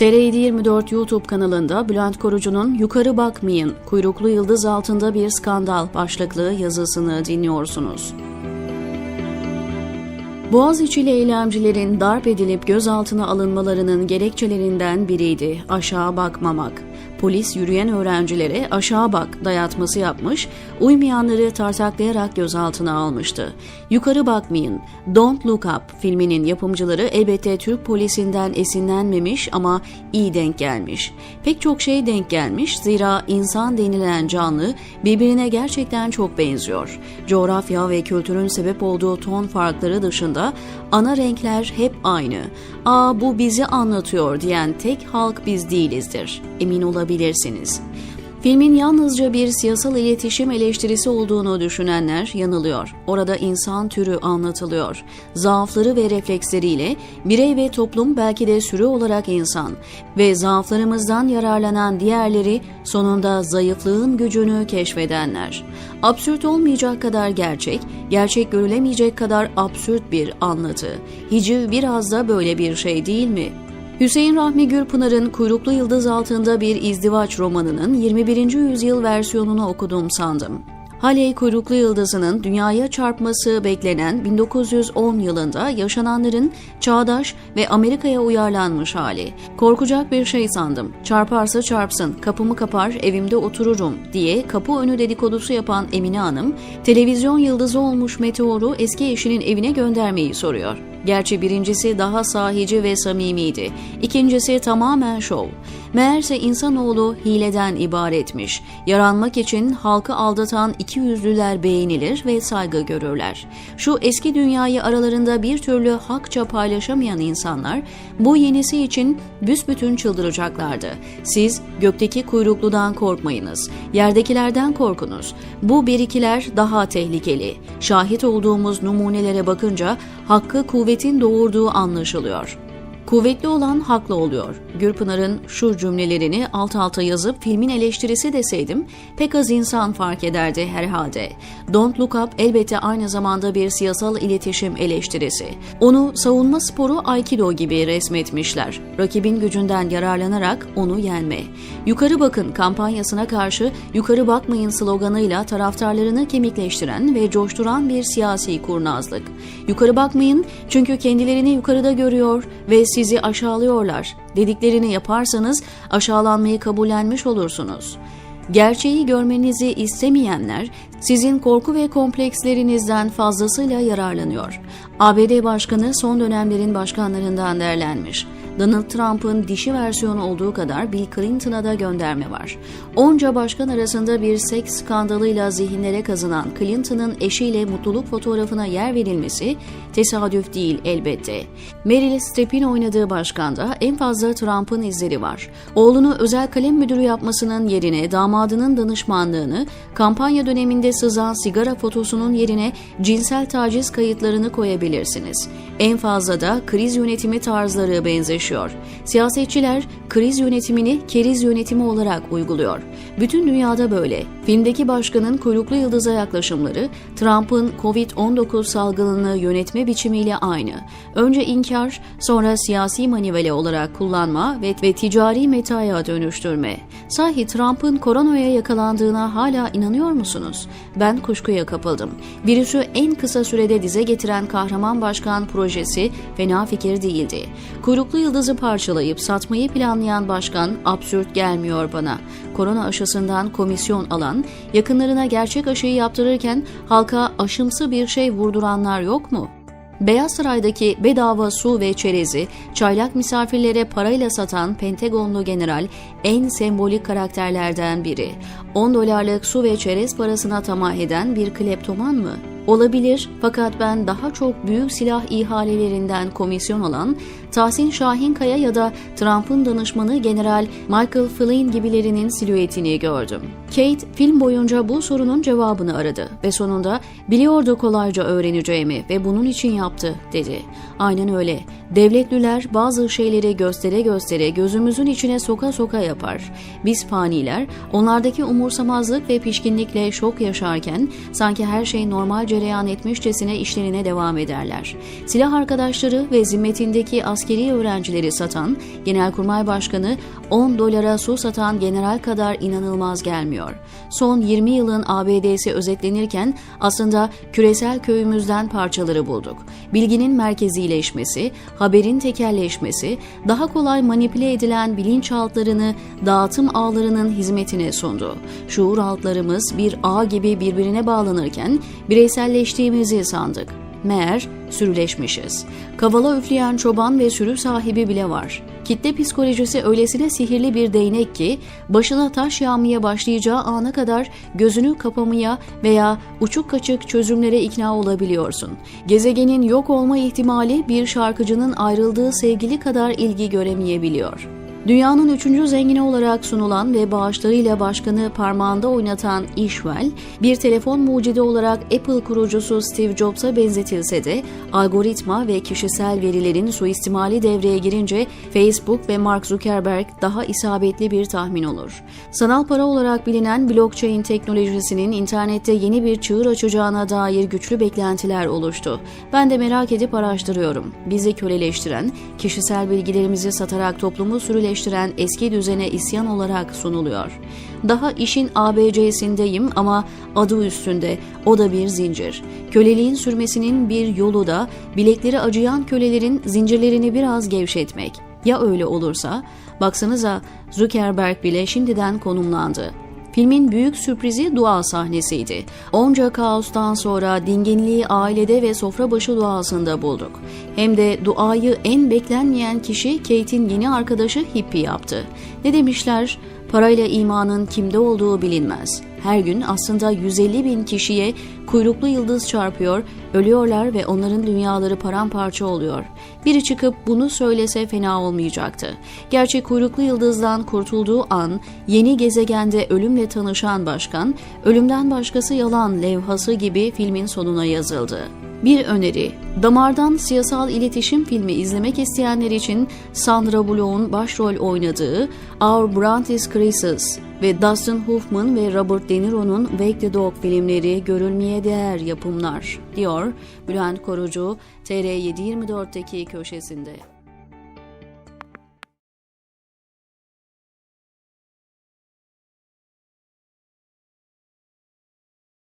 TR724 YouTube kanalında Bülent Korucu'nun Yukarı Bakmayın, Kuyruklu Yıldız Altında Bir Skandal başlıklı yazısını dinliyorsunuz. Boğaziçi'li eylemcilerin darp edilip gözaltına alınmalarının gerekçelerinden biriydi aşağı bakmamak. Polis yürüyen öğrencilere aşağı bak dayatması yapmış, uymayanları tartaklayarak gözaltına almıştı. Yukarı bakmayın, Don't Look Up filminin yapımcıları elbette Türk polisinden esinlenmemiş ama iyi denk gelmiş. Pek çok şey denk gelmiş zira insan denilen canlı birbirine gerçekten çok benziyor. Coğrafya ve kültürün sebep olduğu ton farkları dışında ana renkler hep aynı. Aa bu bizi anlatıyor diyen tek halk biz değilizdir. Emin olabilirsiniz. Filmin yalnızca bir siyasal iletişim eleştirisi olduğunu düşünenler yanılıyor. Orada insan türü anlatılıyor. Zaafları ve refleksleriyle birey ve toplum belki de sürü olarak insan ve zaaflarımızdan yararlanan diğerleri sonunda zayıflığın gücünü keşfedenler. Absürt olmayacak kadar gerçek, gerçek görülemeyecek kadar absürt bir anlatı. Hiciv biraz da böyle bir şey değil mi? Hüseyin Rahmi Gürpınar'ın Kuyruklu Yıldız Altında Bir İzdivaç romanının 21. yüzyıl versiyonunu okudum sandım. Halley kuyruklu yıldızının dünyaya çarpması beklenen 1910 yılında yaşananların çağdaş ve Amerika'ya uyarlanmış hali. Korkacak bir şey sandım. Çarparsa çarpsın, kapımı kapar, evimde otururum diye kapı önü dedikodusu yapan Emine Hanım, televizyon yıldızı olmuş meteoru eski eşinin evine göndermeyi soruyor. Gerçi birincisi daha sahici ve samimiydi. İkincisi tamamen şov. Meğerse insanoğlu hileden ibaretmiş. Yaranmak için halkı aldatan iki yüzlüler beğenilir ve saygı görürler. Şu eski dünyayı aralarında bir türlü hakça paylaşamayan insanlar bu yenisi için büsbütün çıldıracaklardı. Siz gökteki kuyrukludan korkmayınız. Yerdekilerden korkunuz. Bu birikiler daha tehlikeli. Şahit olduğumuz numunelere bakınca hakkı kuvvetin doğurduğu anlaşılıyor. Kuvvetli olan haklı oluyor. Gürpınar'ın şu cümlelerini alt alta yazıp filmin eleştirisi deseydim pek az insan fark ederdi herhalde. Don't Look Up elbette aynı zamanda bir siyasal iletişim eleştirisi. Onu savunma sporu Aikido gibi resmetmişler. Rakibin gücünden yararlanarak onu yenme. Yukarı bakın kampanyasına karşı yukarı bakmayın sloganıyla taraftarlarını kemikleştiren ve coşturan bir siyasi kurnazlık. Yukarı bakmayın çünkü kendilerini yukarıda görüyor ve sizi aşağılıyorlar. Dediklerini yaparsanız aşağılanmayı kabullenmiş olursunuz. Gerçeği görmenizi istemeyenler sizin korku ve komplekslerinizden fazlasıyla yararlanıyor. ABD Başkanı son dönemlerin başkanlarından derlenmiş. Donald Trump'ın dişi versiyonu olduğu kadar Bill Clinton'a da gönderme var. Onca başkan arasında bir seks skandalıyla zihinlere kazınan Clinton'ın eşiyle mutluluk fotoğrafına yer verilmesi tesadüf değil elbette. Meryl Streep'in oynadığı başkanda en fazla Trump'ın izleri var. Oğlunu özel kalem müdürü yapmasının yerine damadının danışmanlığını, kampanya döneminde sızan sigara fotosunun yerine cinsel taciz kayıtlarını koyabilirsiniz. En fazla da kriz yönetimi tarzları benzeşiyor. Siyasetçiler kriz yönetimini keriz yönetimi olarak uyguluyor. Bütün dünyada böyle. Filmdeki başkanın kuyruklu yıldıza yaklaşımları Trump'ın Covid-19 salgınını yönetme biçimiyle aynı. Önce inkar, sonra siyasi manivele olarak kullanma ve, ve ticari metaya dönüştürme. Sahi Trump'ın koronaya yakalandığına hala inanıyor musunuz? Ben kuşkuya kapıldım. Virüsü en kısa sürede dize getiren kahraman başkan projesi fena fikir değildi. Kuyruklu yıldızı parçalayıp satmayı planlayan başkan absürt gelmiyor bana. Korona aşısından komisyon alan, yakınlarına gerçek aşıyı yaptırırken halka aşımsı bir şey vurduranlar yok mu?'' Beyaz Saray'daki bedava su ve çerezi, çaylak misafirlere parayla satan Pentagonlu general en sembolik karakterlerden biri. 10 dolarlık su ve çerez parasına tamah eden bir kleptoman mı? Olabilir fakat ben daha çok büyük silah ihalelerinden komisyon alan Tahsin Şahinkaya ya da Trump'ın danışmanı General Michael Flynn gibilerinin silüetini gördüm. Kate film boyunca bu sorunun cevabını aradı ve sonunda biliyordu kolayca öğreneceğimi ve bunun için yaptı dedi. Aynen öyle. Devletliler bazı şeyleri göstere göstere gözümüzün içine soka soka yapar. Biz faniler onlardaki umursamazlık ve pişkinlikle şok yaşarken sanki her şey normal cereyan etmişçesine işlerine devam ederler. Silah arkadaşları ve zimmetindeki askeri öğrencileri satan, Genelkurmay Başkanı 10 dolara su satan general kadar inanılmaz gelmiyor. Son 20 yılın ABD'si özetlenirken aslında küresel köyümüzden parçaları bulduk. Bilginin merkezileşmesi, haberin tekelleşmesi, daha kolay manipüle edilen bilinçaltlarını dağıtım ağlarının hizmetine sundu. Şuur altlarımız bir ağ gibi birbirine bağlanırken bireyselleştiğimizi sandık. Meğer sürüleşmişiz. Kavala üfleyen çoban ve sürü sahibi bile var. Kitle psikolojisi öylesine sihirli bir değnek ki başına taş yağmaya başlayacağı ana kadar gözünü kapamaya veya uçuk kaçık çözümlere ikna olabiliyorsun. Gezegenin yok olma ihtimali bir şarkıcının ayrıldığı sevgili kadar ilgi göremeyebiliyor. Dünyanın üçüncü zengini olarak sunulan ve bağışlarıyla başkanı parmağında oynatan Ishwell, bir telefon mucidi olarak Apple kurucusu Steve Jobs'a benzetilse de algoritma ve kişisel verilerin suistimali devreye girince Facebook ve Mark Zuckerberg daha isabetli bir tahmin olur. Sanal para olarak bilinen blockchain teknolojisinin internette yeni bir çığır açacağına dair güçlü beklentiler oluştu. Ben de merak edip araştırıyorum. Bizi köleleştiren, kişisel bilgilerimizi satarak toplumu sürüleştiren eski düzene isyan olarak sunuluyor. Daha işin ABC'sindeyim ama adı üstünde. O da bir zincir. Köleliğin sürmesinin bir yolu da bilekleri acıyan kölelerin zincirlerini biraz gevşetmek. Ya öyle olursa? Baksanıza Zuckerberg bile şimdiden konumlandı. Filmin büyük sürprizi dua sahnesiydi. Onca kaostan sonra dinginliği ailede ve sofra başı duasında bulduk. Hem de duayı en beklenmeyen kişi Kate'in yeni arkadaşı Hippie yaptı. Ne demişler? Parayla imanın kimde olduğu bilinmez. Her gün aslında 150 bin kişiye kuyruklu yıldız çarpıyor, ölüyorlar ve onların dünyaları paramparça oluyor. Biri çıkıp bunu söylese fena olmayacaktı. Gerçi kuyruklu yıldızdan kurtulduğu an yeni gezegende ölümle tanışan başkan, ölümden başkası yalan levhası gibi filmin sonuna yazıldı. Bir öneri, Damardan Siyasal İletişim filmi izlemek isteyenler için Sandra Bullock'un başrol oynadığı Our Brand is Crisis ve Dustin Hoffman ve Robert De Niro'nun Wake the Dog filmleri görülmeye değer yapımlar, diyor Bülent Korucu TR724'teki köşesinde.